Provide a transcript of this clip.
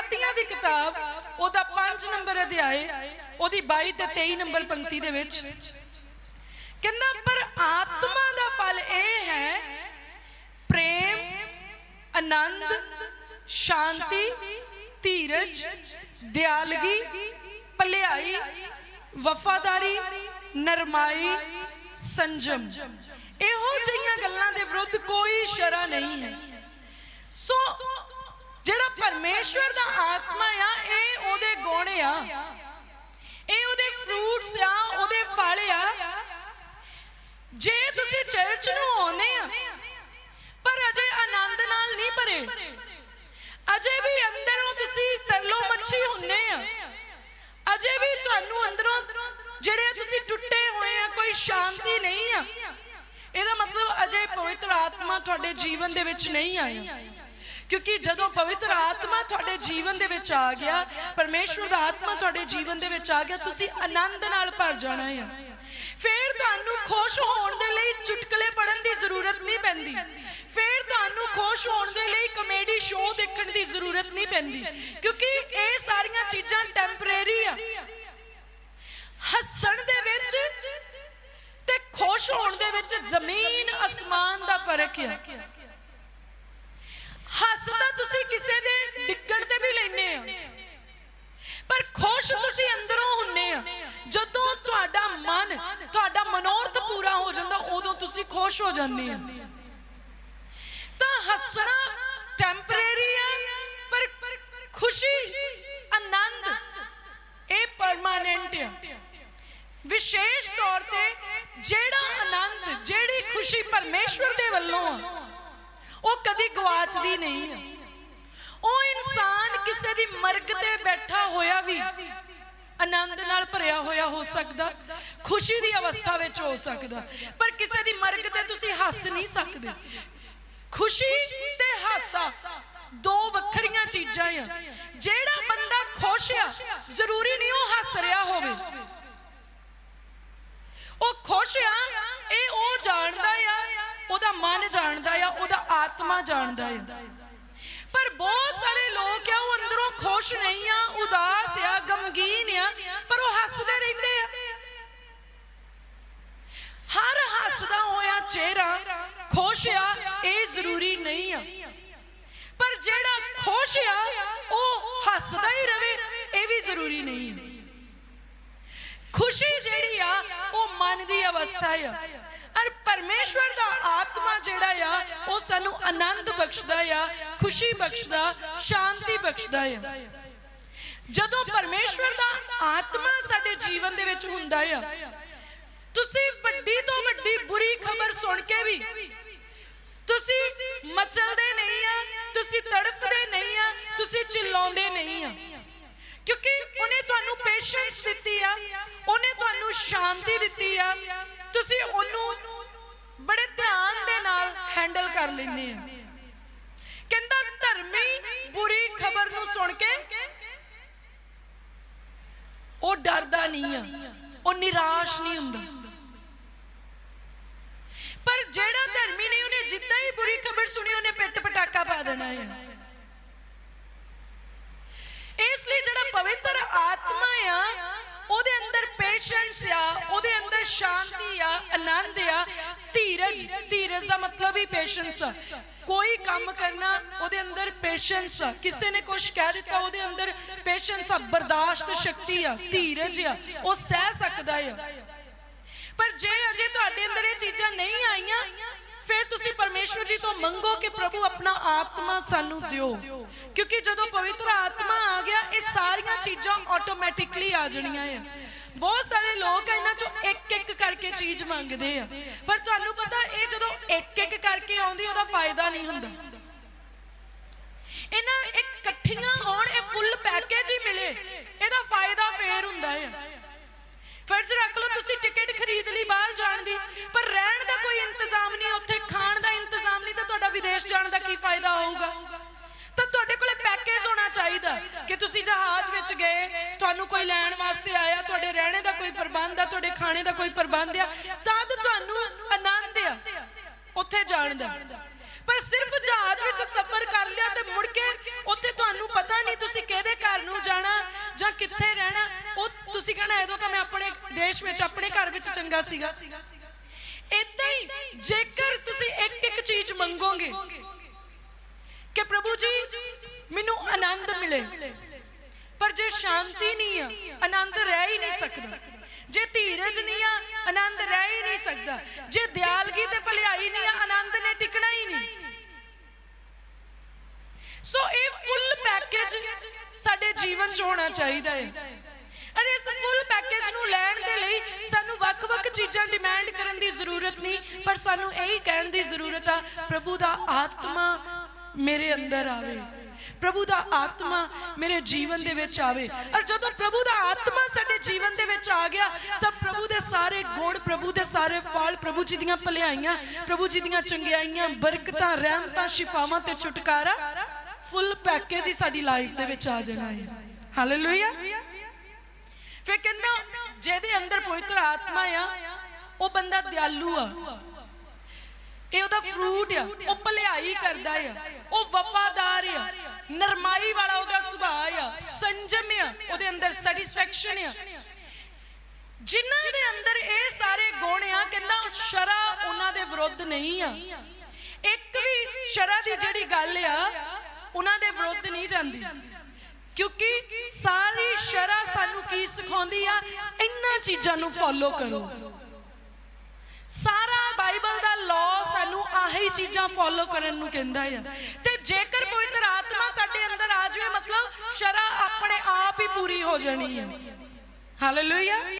ਗਲਾਤੀਆਂ ਦੀ ਕਿਤਾਬ, ਉਹਦਾ 5 ਨੰਬਰ ਅਧਿਆਏ, ਉਹਦੀ 22 ਤੇ 23 ਨੰਬਰ ਪੰਕਤੀ ਦੇ ਵਿੱਚ। ਕਹਿੰਦਾ, ਪਰ ਆਤਮਾ ਦਾ ਫਲ ਇਹ ਹੈ, ਪ੍ਰੇਮ, ਆਨੰਦ, ਸ਼ਾਂਤੀ, ਧੀਰਜ, ਦਿਆਲਗੀ, ਭਲਾਈ, ਵਫਾਦਾਰੀ, ਨਰਮਾਈ, ਸੰਜਮ। ਇਹੋ ਜਿਹੀਆਂ ਗੱਲਾਂ ਦੇ ਵਿਰੁੱਧ ਕੋਈ ਸ਼ਰਾ ਨਹੀਂ ਹੈ। ਸੋ ਜਿਹੜਾ ਪਰਮੇਸ਼ਵਰ ਦਾ ਆਤਮਾ ਆ, ਇਹ ਉਹਦੇ ਗੁਣ ਆ। ਇਹ ਉਹਦੇ ਫਰੂਟਸ ਆ, ਉਹਦੇ ਫਲ ਆ। ਜੇ ਤੁਸੀਂ ਚਰਚ ਨੂੰ ਆਉਂਦੇ ਆ, ਪਰ ਅਜੇ ਆਨੰਦ ਨਾਲ ਨਹੀਂ ਭਰੇ। ਅਜੇ ਵੀ ਅੰਦਰੋਂ ਤੁਸੀਂ ਤਰਲੋ ਮੱਛੀ ਹੁੰਨੇ ਆ। ਅਜੇ ਵੀ ਤੁਹਾਨੂੰ ਅੰਦਰੋਂ ਜਿਹੜੇ ਤੁਸੀਂ ਟੁੱਟੇ ਹੋਏ ਆ, ਕੋਈ ਸ਼ਾਂਤੀ ਨਹੀਂ ਆ। ਇਹਦਾ ਮਤਲਬ ਅਜੇ ਪਵਿੱਤਰ ਆਤਮਾ ਤੁਹਾਡੇ ਜੀਵਨ ਦੇ ਵਿੱਚ ਨਹੀਂ ਆਈ। ਕਿਉਂਕਿ ਜਦੋਂ ਪਵਿੱਤਰ ਆਤਮਾ ਤੁਹਾਡੇ ਜੀਵਨ ਦੇ ਵਿੱਚ ਆ ਗਿਆ, ਪਰਮੇਸ਼ਵਰ ਦਾ ਆਤਮਾ ਤੁਹਾਡੇ ਜੀਵਨ ਦੇ ਵਿੱਚ ਆ ਗਿਆ, ਤੁਸੀਂ ਆਨੰਦ ਨਾਲ ਭਰ ਜਾਣਾ ਹੈ ਫਿਰ ਤੁਹਾਨੂੰ ਖੁਸ਼ ਹੋਣ ਦੇ ਲਈ ਚੁਟਕਲੇ ਪੜਨ ਦੀ ਜ਼ਰੂਰਤ ਨਹੀਂ ਪੈਂਦੀ। ਫਿਰ ਤੁਹਾਨੂੰ ਖੁਸ਼ ਹੋਣ ਦੇ ਲਈ ਕਮੇਡੀ ਸ਼ੋਅ ਦੇਖਣ ਦੀ ਜ਼ਰੂਰਤ ਨਹੀਂ ਪੈਂਦੀ। ਕਿਉਂਕਿ ਇਹ ਸਾਰੀਆਂ ਚੀਜ਼ਾਂ ਟੈਂਪਰੇਰੀ ਆ। ਹੱਸਣ ਦੇ ਵਿੱਚ ਤੇ ਖੁਸ਼ ਹੋਣ ਦੇ ਵਿੱਚ ਜ਼ਮੀਨ ਅਸਮਾਨ ਦਾ ਫ਼ਰਕ ਹੈ ਹੱਸ ਤਾਂ ਤੁਸੀਂ ਕਿਸੇ ਦੇ ਡਿੱਗਣ ਤੇ ਵੀ ਲੈਨੇ ਆ। ਪਰ ਖੁਸ਼ ਤੁਸੀਂ ਅੰਦਰੋਂ ਹੁੰਨੇ ਆ। ਜਦੋਂ ਤੁਹਾਡਾ ਮਨ, ਤੁਹਾਡਾ ਮਨੋਰਥ ਪੂਰਾ ਹੋ ਜਾਂਦਾ, ਉਦੋਂ ਤੁਸੀਂ ਖੁਸ਼ ਹੋ ਜਾਂਦੇ ਆ। ਤਾਂ ਹੱਸਣਾ ਟੈਂਪਰੇਰੀ ਆ, ਪਰ ਖੁਸ਼ੀ ਆਨੰਦ, ਇਹ ਪਰਮਾਨੈਂਟ ਆ। ਵਿਸ਼ੇਸ਼ ਤੌਰ ਤੇ ਜਿਹੜਾ ਆਨੰਦ, ਜਿਹੜੀ ਖੁਸ਼ੀ ਪਰਮੇਸ਼ਵਰ ਦੇ ਵੱਲੋਂ ਆ ਉਹ ਕਦੀ ਗਵਾਚਦੀ ਨਹੀਂ ਹੈ ਉਹ ਇਨਸਾਨ ਕਿਸੇ ਦੀ ਮਰਗ ਤੇ ਬੈਠਾ ਹੋਇਆ ਵੀ ਆਨੰਦ ਨਾਲ ਭਰਿਆ ਹੋਇਆ ਹੋ ਸਕਦਾ, ਖੁਸ਼ੀ ਦੀ ਅਵਸਥਾ ਵਿੱਚ ਹੋ ਸਕਦਾ, ਪਰ ਕਿਸੇ ਦੀ ਮਰਗ ਤੇ ਤੁਸੀਂ ਹੱਸ ਨਹੀਂ ਸਕਦੇ। ਖੁਸ਼ੀ ਤੇ ਹਾਸਾ ਦੋ ਵੱਖਰੀਆਂ ਚੀਜ਼ਾਂ ਆ। ਜਿਹੜਾ ਬੰਦਾ ਖੁਸ਼ ਆ, ਜ਼ਰੂਰੀ ਨਹੀਂ ਉਹ ਹੱਸ ਰਿਹਾ ਹੋਵੇ। ਉਹ ਖੁਸ਼ ਆ ਆ ਉਹਦਾ ਮਨ ਜਾਣਦਾ ਆ, ਉਹਦਾ ਆਤਮਾ ਜਾਣਦਾ ਆ। ਪਰ ਬਹੁਤ ਸਾਰੇ ਲੋਕ ਆ, ਉਹ ਅੰਦਰੋਂ ਖੁਸ਼ ਨਹੀਂ ਆ, ਉਦਾਸ ਆ, ਗਮਗੀਨ ਆ, ਪਰ ਉਹ ਹੱਸਦੇ ਰਹਿੰਦੇ ਆ। ਹਰ ਹੱਸਦਾ ਹੋਇਆ ਚਿਹਰਾ ਖੁਸ਼ ਆ, ਇਹ ਜ਼ਰੂਰੀ ਨਹੀਂ ਆ। ਪਰ ਜਿਹੜਾ ਖੁਸ਼ ਆ, ਉਹ ਹੱਸਦਾ ਹੀ ਰਵੇ, ਇਹ ਵੀ ਜ਼ਰੂਰੀ ਨਹੀਂ ਖੁਸ਼ੀ ਜਿਹੜੀ ਆ, ਉਹ ਮਨ ਦੀ ਅਵਸਥਾ ਆ। ਪਰਮੇਸ਼ਵਰ ਦਾ ਆਤਮਾ ਜਿਹੜਾ ਆ, ਉਹ ਸਾਨੂੰ ਆਨੰਦ ਬਖਸ਼ਦਾ ਆ, ਖੁਸ਼ੀ ਬਖਸ਼ਦਾ, ਸ਼ਾਂਤੀ ਬਖਸ਼ਦਾ ਆ। ਜਦੋਂ ਪਰਮੇਸ਼ਵਰ ਦਾ ਆਤਮਾ ਸਾਡੇ ਜੀਵਨ ਦੇ ਵਿੱਚ ਹੁੰਦਾ ਆ, ਤੁਸੀਂ ਵੱਡੀ ਤੋਂ ਵੱਡੀ ਬੁਰੀ ਖਬਰ ਸੁਣ ਕੇ ਵੀ, ਤੁਸੀਂ ਮਚਲਦੇ ਨਹੀਂ ਆ, ਤੁਸੀਂ ਤੜਫਦੇ ਨਹੀਂ ਆ, ਤੁਸੀਂ ਚਿল্ਲਾਉਂਦੇ ਨਹੀਂ ਆ। ਕਿਉਂਕਿ ਉਹਨੇ ਤੁਹਾਨੂੰ ਪੇਸ਼ੈਂਸ ਦਿੱਤੀ ਆ, ਉਹਨੇ ਤੁਹਾਨੂੰ ਸ਼ਾਂਤੀ ਦਿੱਤੀ ਆ। ਤੁਸੀਂ ਉਹਨੂੰ ਬੜੇ ਧਿਆਨ ਦੇ ਨਾਲ ਹੈਂਡਲ ਕਰ ਲੈਂਦੇ ਆ। ਕਹਿੰਦਾ, ਧਰਮੀ ਬੁਰੀ ਖਬਰ ਨੂੰ ਸੁਣ ਕੇ ਉਹ ਡਰਦਾ ਨਹੀਂ ਆ। ਉਹ ਨਿਰਾਸ਼ ਨਹੀਂ ਹੁੰਦਾ। ਪਰ ਜਿਹੜਾ ਧਰਮੀ ਨਹੀਂ ਉਹਨੇ ਜਿੱਦਾਂ ਹੀ ਬੁਰੀ ਖਬਰ ਸੁਣੀ, ਉਹਨੇ ਪਿੱਟ ਪਟਾਕਾ ਪਾ ਦੇਣਾ ਹੈ ਇਸ ਲਈ ਜਿਹੜਾ ਪਵਿੱਤਰ ਆਤਮਾ ਆ, ਉਹਦੇ ਅੰਦਰ ਪੇਸ਼ੈਂਸ ਆ, ਉਹਦੇ ਅੰਦਰ ਸ਼ਾਂਤੀ ਆ, ਆਨੰਦ ਆ ਧੀਰਜ। ਧੀਰਜ ਦਾ ਮਤਲਬ ਹੀ ਪੇਸ਼ੈਂਸ ਕੋਈ ਕੰਮ ਕਰਨਾ, ਉਹਦੇ ਅੰਦਰ ਪੇਸ਼ੈਂਸ ਕਿਸੇ ਨੇ ਕੁਝ ਕਹਿ ਦਿੱਤਾ, ਉਹਦੇ ਅੰਦਰ ਪੇਸ਼ੈਂਸ ਆ, ਬਰਦਾਸ਼ਤ ਸ਼ਕਤੀ ਆ, ਧੀਰਜ ਆ, ਉਹ ਸਹਿ ਸਕਦਾ ਆ। ਪਰ ਜੇ ਅਜੇ ਤੁਹਾਡੇ ਅੰਦਰ ਇਹ ਚੀਜ਼ਾਂ ਨਹੀਂ ਆਈਆਂ, ਫਿਰ ਤੁਸੀਂ ਪਰਮੇਸ਼ਵਰ ਜੀ ਤੋਂ ਮੰਗੋ ਕਿ ਪ੍ਰਭੂ ਆਪਣਾ ਆਤਮਾ ਸਾਨੂੰ ਦਿਓ। ਕਿਉਂਕਿ ਜਦੋਂ ਪਵਿੱਤਰ ਆਤਮਾ ਆ ਗਿਆ, ਇਹ ਸਾਰੀਆਂ ਚੀਜ਼ਾਂ ਆਟੋਮੈਟਿਕਲੀ ਆ ਜਾਣੀਆਂ ਆ। ਬਹੁਤ ਸਾਰੇ ਲੋਕ ਇਹਨਾਂ ਚੋਂ ਇੱਕ ਇੱਕ ਕਰਕੇ ਚੀਜ਼ ਮੰਗਦੇ ਆ। ਪਰ ਤੁਹਾਨੂੰ ਪਤਾ, ਇਹ ਜਦੋਂ ਇੱਕ ਇੱਕ ਕਰਕੇ ਆਉਂਦੀ, ਉਹਦਾ ਫਾਇਦਾ ਨਹੀਂ ਹੁੰਦਾ। ਇਹਨਾਂ ਇਕੱਠੀਆਂ ਆਉਣ ਇਹ ਫੁੱਲ ਪੈਕੇਜ ਹੀ ਮਿਲੇ। ਇਹਦਾ ਫਾਇਦਾ ਫੇਰ ਹੁੰਦਾ ਆ। ਫਰਜ਼ ਰੱਖ ਲਓ, ਤੁਸੀਂ ਟਿਕਟ ਖਰੀਦ ਲਈ ਬਾਹਰ ਜਾਣ ਦੀ, ਪਰ ਰਹਿਣ ਦਾ ਕੋਈ ਇੰਤਜ਼ਾਮ ਨਹੀਂ, ਉੱਥੇ ਖਾਣ ਦਾ ਇੰਤਜ਼ਾਮ ਨਹੀਂ, ਤਾਂ ਤੁਹਾਡਾ ਵਿਦੇਸ਼ ਜਾਣ ਦਾ ਕੀ ਫਾਇਦਾ ਹੋਊਗਾ ਤਾਂ ਤੁਹਾਡੇ ਕੋਲੇ ਪੈਕੇਜ ਹੋਣਾ ਚਾਹੀਦਾ ਕਿ ਤੁਸੀਂ ਜਹਾਜ਼ ਵਿੱਚ ਗਏ, ਤੁਹਾਨੂੰ ਕੋਈ ਲੈਣ ਵਾਸਤੇ ਆਇਆ, ਤੁਹਾਡੇ ਰਹਿਣੇ ਦਾ ਕੋਈ ਪ੍ਰਬੰਧ ਆ, ਤੁਹਾਡੇ ਖਾਣੇ ਦਾ ਕੋਈ ਪ੍ਰਬੰਧ ਆ, ਤਦ ਤੁਹਾਨੂੰ ਆਨੰਦ ਆ, ਉੱਥੇ ਜਾਣ ਦਾ। ਪਰ ਸਿਰਫ ਜਹਾਜ਼ ਵਿੱਚ ਸਫ਼ਰ ਕਰ ਲਿਆ ਤੇ ਮੁੜ ਕੇ ਉੱਥੇ ਤੁਹਾਨੂੰ ਪਤਾ ਨਹੀਂ ਤੁਸੀਂ ਕਿਸ ਜਾਂ ਕਿੱਥੇ ਰਹਿਣਾ। ਉਹ ਤੁਸੀਂ ਕਹਣਾ, ਉਦੋਂ ਤਾਂ ਮੈਂ ਆਪਣੇ ਦੇਸ਼ ਵਿੱਚ, ਆਪਣੇ ਘਰ ਵਿੱਚ ਚੰਗਾ ਸੀਗਾ। ਇਦਾਂ ਹੀ ਜੇਕਰ ਤੁਸੀਂ ਇੱਕ ਇੱਕ ਚੀਜ਼ ਮੰਗੋਗੇ ਕਿ ਪ੍ਰਭੂ ਜੀ, ਮੈਨੂੰ ਆਨੰਦ ਮਿਲੇ। ਪਰ ਜੇ ਸ਼ਾਂਤੀ ਨਹੀਂ ਆ, ਆਨੰਦ ਰਹਿ ਹੀ ਨਹੀਂ ਸਕਦਾ। ਜੇ ਧੀਰਜ ਨਹੀਂ ਆ, ਆਨੰਦ ਰਹਿ ਹੀ ਨਹੀਂ ਸਕਦਾ। ਜੇ ਦਿਆਲਗੀ ਤੇ ਭਲਾਈ ਨਹੀਂ ਆ, ਆਨੰਦ ਨੇ ਟਿਕਣਾ ਹੀ ਨਹੀਂ। ਸੋ ਇਹ ਫੁੱਲ ਪੈਕੇਜ ਸਾਡੇ ਜੀਵਨ 'ਚ ਹੋਣਾ ਚਾਹੀਦਾ ਹੈ। ਅਰੇ, ਇਸ ਫੁੱਲ ਪੈਕੇਜ ਨੂੰ ਲੈਣ ਦੇ ਲਈ ਸਾਨੂੰ ਵੱਖ-ਵੱਖ ਚੀਜ਼ਾਂ ਡਿਮਾਂਡ ਕਰਨ ਦੀ ਜ਼ਰੂਰਤ ਨਹੀਂ, ਪਰ ਸਾਨੂੰ ਇਹੀ ਕਹਿਣ ਦੀ ਜ਼ਰੂਰਤ ਆ, ਪ੍ਰਭੂ ਦਾ ਆਤਮਾ ਮੇਰੇ ਅੰਦਰ ਆਵੇ। ਪ੍ਰਭੂ ਦਾ ਆਤਮਾ ਮੇਰੇ ਜੀਵਨ ਦੇ ਵਿੱਚ ਆਵੇ। ਔਰ ਜਦੋਂ ਪ੍ਰਭੂ ਦਾ ਆਤਮਾ ਸਾਡੇ ਜੀਵਨ ਦੇ ਵਿੱਚ ਆ ਗਿਆ, ਤਾਂ ਪ੍ਰਭੂ ਦੇ ਸਾਰੇ ਗੁਣ, ਪ੍ਰਭੂ ਦੇ ਸਾਰੇ ਫਲ, ਪ੍ਰਭੂ ਜੀ ਦੀਆਂ ਭਲਾਈਆਂ, ਪ੍ਰਭੂ ਜੀ ਦੀਆਂ ਚੰਗਿਆਈਆਂ, ਬਰਕਤਾਂ, ਰਹਿਮਤਾਂ, ਸ਼ਿਫਾਵਾਂ ਤੇ ਛੁਟਕਾਰਾ ਫੁੱਲ ਪੈਕੇਜ ਹੀ ਸਾਡੀ ਲਾਈਫ ਦੇ ਵਿੱਚ ਆ ਜਾਣਾ ਹੈ। ਹਾਲੇਲੂਇਆ ਫਿਰ ਕਹਿੰਦਾ, ਜਿਹਦੇ ਅੰਦਰ ਪਵਿੱਤਰ ਆਤਮਾ ਆ, ਉਹ ਬੰਦਾ ਦਿਆਲੂ ਆ। ਇਹ ਉਹਦਾ ਫਰੂਟ ਆ, ਉਹ ਭਲਾਈ ਕਰਦਾ ਆ। ਉਹ ਵਫਾਦਾਰ ਆ। ਨਰਮਾਈ ਵਾਲਾ ਉਹਦਾ ਸੁਭਾਅ ਆ, ਸੰਜਮ ਆ, ਉਹਦੇ ਅੰਦਰ ਸੈਟੀਸਫੈਕਸ਼ਨ ਆ। ਜਿਨ੍ਹਾਂ ਦੇ ਅੰਦਰ ਇਹ ਸਾਰੇ ਗੁਣ ਆ, ਕਹਿੰਦਾ ਸ਼ਰਾ ਉਹਨਾਂ ਦੇ ਵਿਰੁੱਧ ਨਹੀਂ ਆ। ਇੱਕ ਵੀ ਸ਼ਰਾ ਦੀ ਜਿਹੜੀ ਗੱਲ ਆ, ਉਹਨਾਂ ਦੇ ਵਿਰੁੱਧ ਨਹੀਂ ਜਾਂਦੀ। ਕਿਉਂਕਿ ਸਾਰੀ ਸ਼ਰਾ ਸਾਨੂੰ ਕੀ ਸਿਖਾਉਂਦੀ ਆ? ਇਹਨਾਂ ਚੀਜ਼ਾਂ ਨੂੰ ਫੋਲੋ ਕਰੋ। ਸਾਰਾ ਚੀਜ਼ਾਂ ਫੋਲੋ ਕਰਨ ਨੂੰ ਕਹਿੰਦਾ ਆ। ਤੇ ਜੇਕਰ ਪਵਿੱਤਰ ਆਤਮਾ ਸਾਡੇ ਅੰਦਰ ਆ ਜਾਵੇ, ਮਤਲਬ ਸ਼ਰਾ ਆਪਣੇ ਆਪ ਹੀ ਪੂਰੀ ਹੋ ਜਾਣੀ ਹੈ ਹਾਲੇਲੂਇਆ